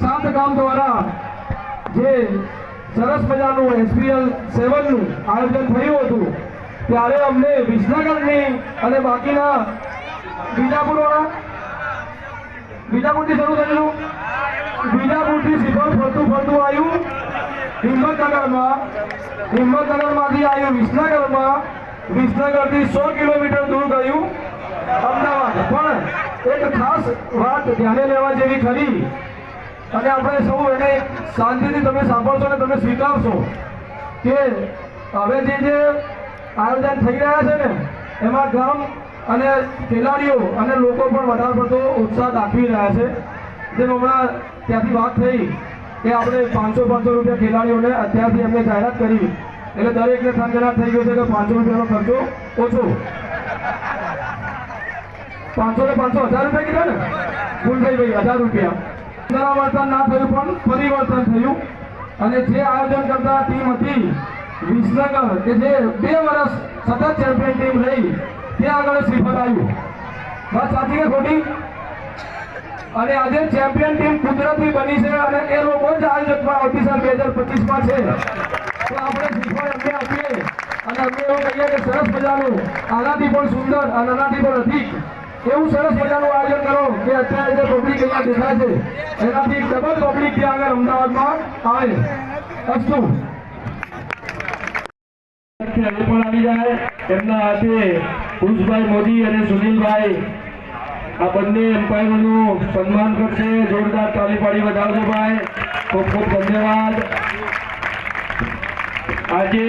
સાત ગામ દ્વારા જે સરસ મજાનું એસપીએલ સેવનનું આયોજન થયું હતું, ત્યારે અમને વિસનગરની અને બાકીના બીજાપુરવાળા બીજાપુરથી શરૂ થયેલું બીજાપુરથી સીધો ફરતું ફરતું આવ્યું. હિંમતનગરમાં, હિંમતનગરમાંથી આવ્યું વિસનગરમાં, વિસનગરથી સો કિલોમીટર દૂર ગયું. અમદાવાદ. પણ એક ખાસ વાત ધ્યાને લેવા જેવી ખરી અને આપણે સૌ એને શાંતિથી તમે સાંભળશો અને તમે સ્વીકારશો કે હવે જે જે આયોજન થઈ રહ્યા છે ને, એમાં ગામ અને ખેલાડીઓ અને લોકો પણ વધારે પડતો ઉત્સાહ દાખવી રહ્યા છે. જેમ હમણાં ત્યાંથી વાત થઈ કે આપણે પાંચસો પાંચસો રૂપિયા ખેલાડીઓને અત્યારથી એમને જાહેરાત કરી, એટલે દરેકને થનગનાટ થઈ ગયો છે કે પાંચસો રૂપિયાનો ખર્ચો ઓછો. પાંચસો ને પાંચસો હજાર રૂપિયા કીધા ને? ભૂલ થઈ ગઈ હજાર રૂપિયા. પુનરાવર્તન ના થયું પણ પરિવર્તન થયું. અને જે આયોજન કરતા ટીમ હતી વિસનગર, કે જે બે વર્ષ સતત ચેમ્પિયન ટીમ રહી તે આગળ શ્રીફળ આવ્યું. વાત સાચી કે ખોટી? અને આજે ચેમ્પિયન ટીમ કુદરતી બની છે અને એ લોકો જ આયોજકમાં આવતી સર બે હજાર પચીસમાં છે. તો આપણે શ્રીફળ એમને આપીએ. અને અમે એવું કહીએ કે સરસ મજાનું, આનાથી પણ સુંદર અને આનાથી પણ અધિક. એવું સરસ મજાનું આયોજન કરો. અત્યારે જે પબ્લિક અહીંયા દેખાય છે, એનાથી ડબલ પબ્લિક ત્યાં આગળ અમદાવાદમાં આવે. અસ્તુ. આજે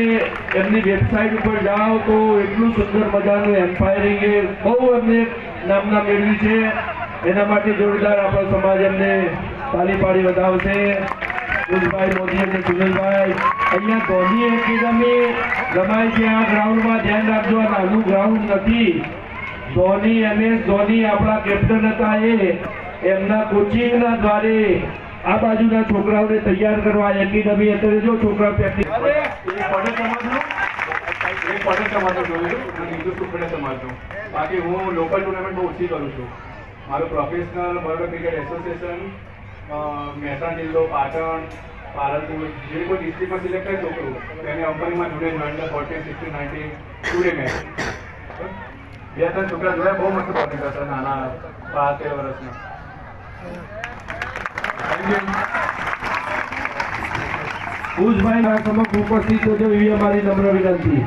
એમની વેબસાઇટ ઉપર જાઓ તો એટલું સુંદર મજાનું એમ્પાયરિંગ બહુ એમને નામના મેળવી છે. એના માટે જોરદાર આપણો સમાજ એમને તાલી પાડી વધાવશે. કુશભાઈ મોદી અને સુનિલભાઈ અહીંયા ધોની એકેડમી રમાય છે આ ગ્રાઉન્ડમાં. ધ્યાન રાખજો આ નાનું ગ્રાઉન્ડ નથી. ધોની એમએસ ધોની આપણા કેપ્ટન હતા એ. એમના કોચિંગના દ્વારે આ બાજુના છોકરાઓને તૈયાર કરવા એકેડમી અત્યારે જો છોકરા પ્રેક્ટિસ એક પટેલ સમાજનું અને બીજું સુખડે સમાજનું બાકી હું લોકલ ટુર્નામેન્ટ બહુ ઓછી કરું છું. મારું professional Baroda cricket association Mehsana જિલ્લો, પાટણ, પાલનપુર જે કોઈ ડિસ્ટ્રિક્ટમાં સિલેક્ટ થાય છોકરું તેને અંબાણીમાં જોડે join fourteen sixteen nineteen today match બે ત્રણ છોકરા જોયા, બહુ મસ્ત બોલિંગ કરતા નાના પાંચ તેર વર્ષના. Thank ના સમક્ષ ઉપસ્થિત છો એવી અમારી નમ્ર વિનંતી.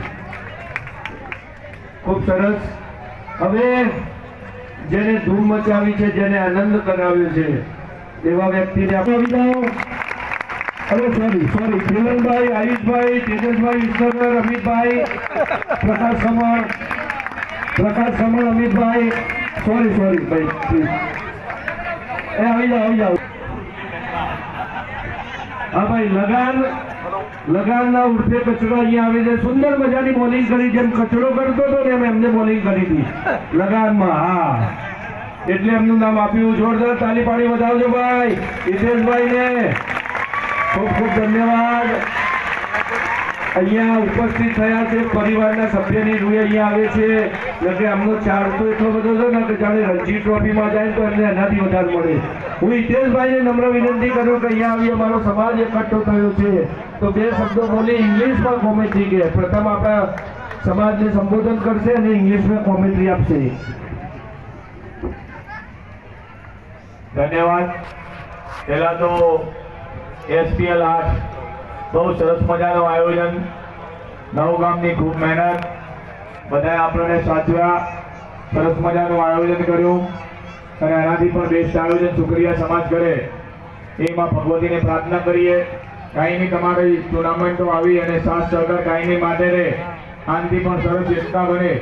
ખૂબ સરસ. હવે જેને ધૂમ મચાવી છે, જેને આનંદ કરાવ્યો છે, એવા વ્યક્તિને આપણે વિદાયો. અરે સોરી સોરી કિરણભાઈ આયુષભાઈ, તેજસભાઈ વિસનગર અમિતભાઈ, પ્રકાશ સમર પ્રકાશ કમળ અમિતભાઈ. સોરી સોરી ભાઈ. એ, આવી જાઓ આવી જાઓ. હા, ભાઈ લગાન લગાનના ઉર્ફે કચરો અહીંયા આવે છે. સુંદર મજાની બોલિંગ કરી, જેમ કચરો કરતો હતો ને એમ એમને બોલિંગ કરી હતી. લગાનમાં હા. એટલે એમનું નામ આપ્યું. જોરદાર તાલી પાડી વધાવજો ભાઈ. હિતેશભાઈને. ખૂબ ખૂબ ધન્યવાદ. અહીંયા ઉપસ્થિત થયા છે પરિવારના સભ્યની રૂએ અહીંયા આવે છે. એટલે આમનો ચાર્જ તો એટલો બધો છે, ને કે જાણે રણજી ટ્રોફીમાં જાય તો એમને એનાથી વધારે મળે. હું હિતેશભાઈને નમ્ર વિનંતી કરું કે અહીંયા આવી અમારો સમાજ એકઠો થયો છે. તો બે શબ્દો બોલી ઇંગ્લિશમાં કોમેન્ટ્રી કે પ્રથમ આપણા સમાજને સંબોધન કરશે અને ઇંગ્લિશમાં કોમેન્ટ્રી આપશે. ધન્યવાદ. પહેલા તો એસપીએલ આઠ બહુ સરસ મજાનું આયોજન. નવ ગામની ખૂબ મહેનત. બધાએ આપણને સાચવ્યા. સરસ મજાનું આયોજન કર્યું. અને એનાથી પણ બેસ્ટ આયોજન શુક્રિયા સમાજ કરે. એમાં ભગવતીને પ્રાર્થના કરીએ. કાયમી તમારી ટુર્નામેન્ટો આવી અને સાથ સહકાર કાયમી માટે રહે આનાથી પણ સરસ એકતા બને.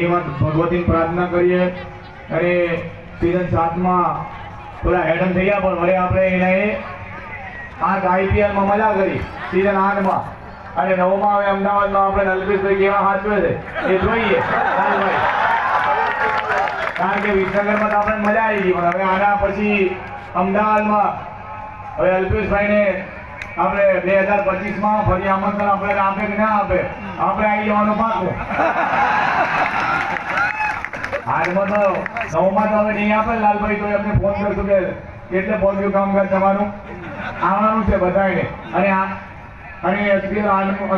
એમાં ભગવતીની પ્રાર્થના કરીએ. અને સિઝન સાતમાં થોડા હેડન થઈ ગયા પણ હવે આપણે એને આઠ આઈપીએલમાં મજા કરી. સિઝન આઠમાં. અને નવમાં હવે અમદાવાદમાં આપણે નલકૃષ્ણભાઈ કેવા હાથવે છે, એ જોઈએ. કારણ કે વિસનગરમાં તો આપણે મજા આવી ગઈ, પણ હવે આના પછી અમદાવાદમાં હવે અલ્પેશભાઈને આપણે બે હજાર પચીસમાં ફરી આમંત્રણ આપણે આપે કે ના આપે? આપણે આવી જવાનું પાકું. હાલમાં તો નવમાં તો હવે નહીં આપે લાલભાઈ તો એમને ફોન કરશું કે એટલે પહોંચ્યું કામકાજ તમારું આવવાનું છે બધાને અને આ અને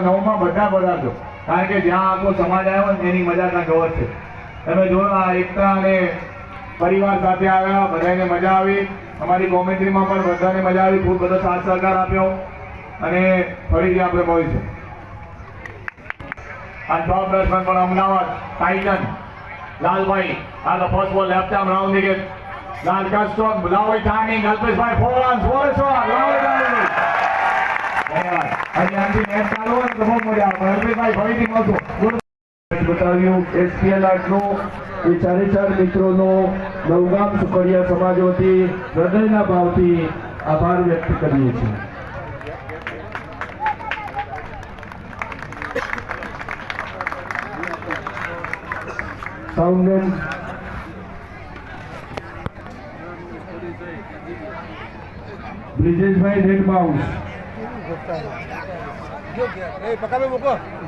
નવમાં બધા પધારજો. કારણ કે જ્યાં આખો સમાજ આવ્યો એની મજા કાંઈક અવર છે. તમે જોયો આ એકતા અને પરિવાર સાથે આવ્યા, બધાને મજા આવી. અમારી કોમેન્ટ્રીમાં પણ બધાને મજા આવી. ખૂબ બધો સાથ સહકાર આપ્યો. અને ફરીથી આપણે મળીશું. આ જોબ દર્શન પણ અમદાવાદ ટાઇટન લાલભાઈ. આ first ball left arm round the gate લાલ કાસ્ટોક લાવભાઈ ટાર્નિંગ અલ્પેશભાઈ ફોર રન ફોર શોટ લાવભાઈ ધન્યવાદ. અને આનથી મેચ ચાલુ હોય તો બહુ મજા આવે. અલ્પેશભાઈ ફરીથી મળશું. બતાવ્યું એસપીએલ આર્ટનું એ ચારે ચાર મિત્રોનો નવગામ સુખડિયા સમાજ વતી હૃદયના ભાવથી આભાર વ્યક્ત કરીએ છીએ. બ્રિજેશભાઈ રેડ બાઉન્સ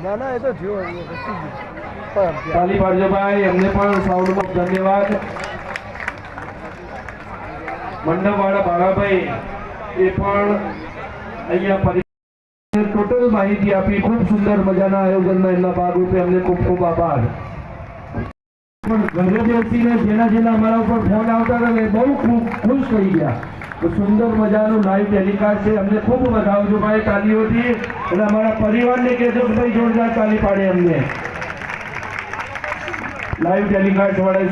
ના ના, એ તો એ તો થઈ ગયું. પણ તાલી પાડજો ભાઈ, એમને ભાગાભાઈ એ પણ અહીંયા ટોટલ માહિતી આપી, ખૂબ સુંદર મજાના આયોજનના એમના ભાગરૂપે અમને ખૂબ ખૂબ આભાર. પણ બેસીને જેના જેના અમારા ઉપર ફોન આવતા હતા ને બહુ ખુશ થઈ ગયા. સુંદર મજાનું લાઈવ ટેલિકાસ્ટ છે. અમને ખૂબ વધાવજો ભાઈ તાલીઓથી. અને અમારા પરિવારને કહેજો કે ભાઈ જોરદાર તાલી પાડે અમને. લાઈવ ટેલિકાસ્ટ વાળા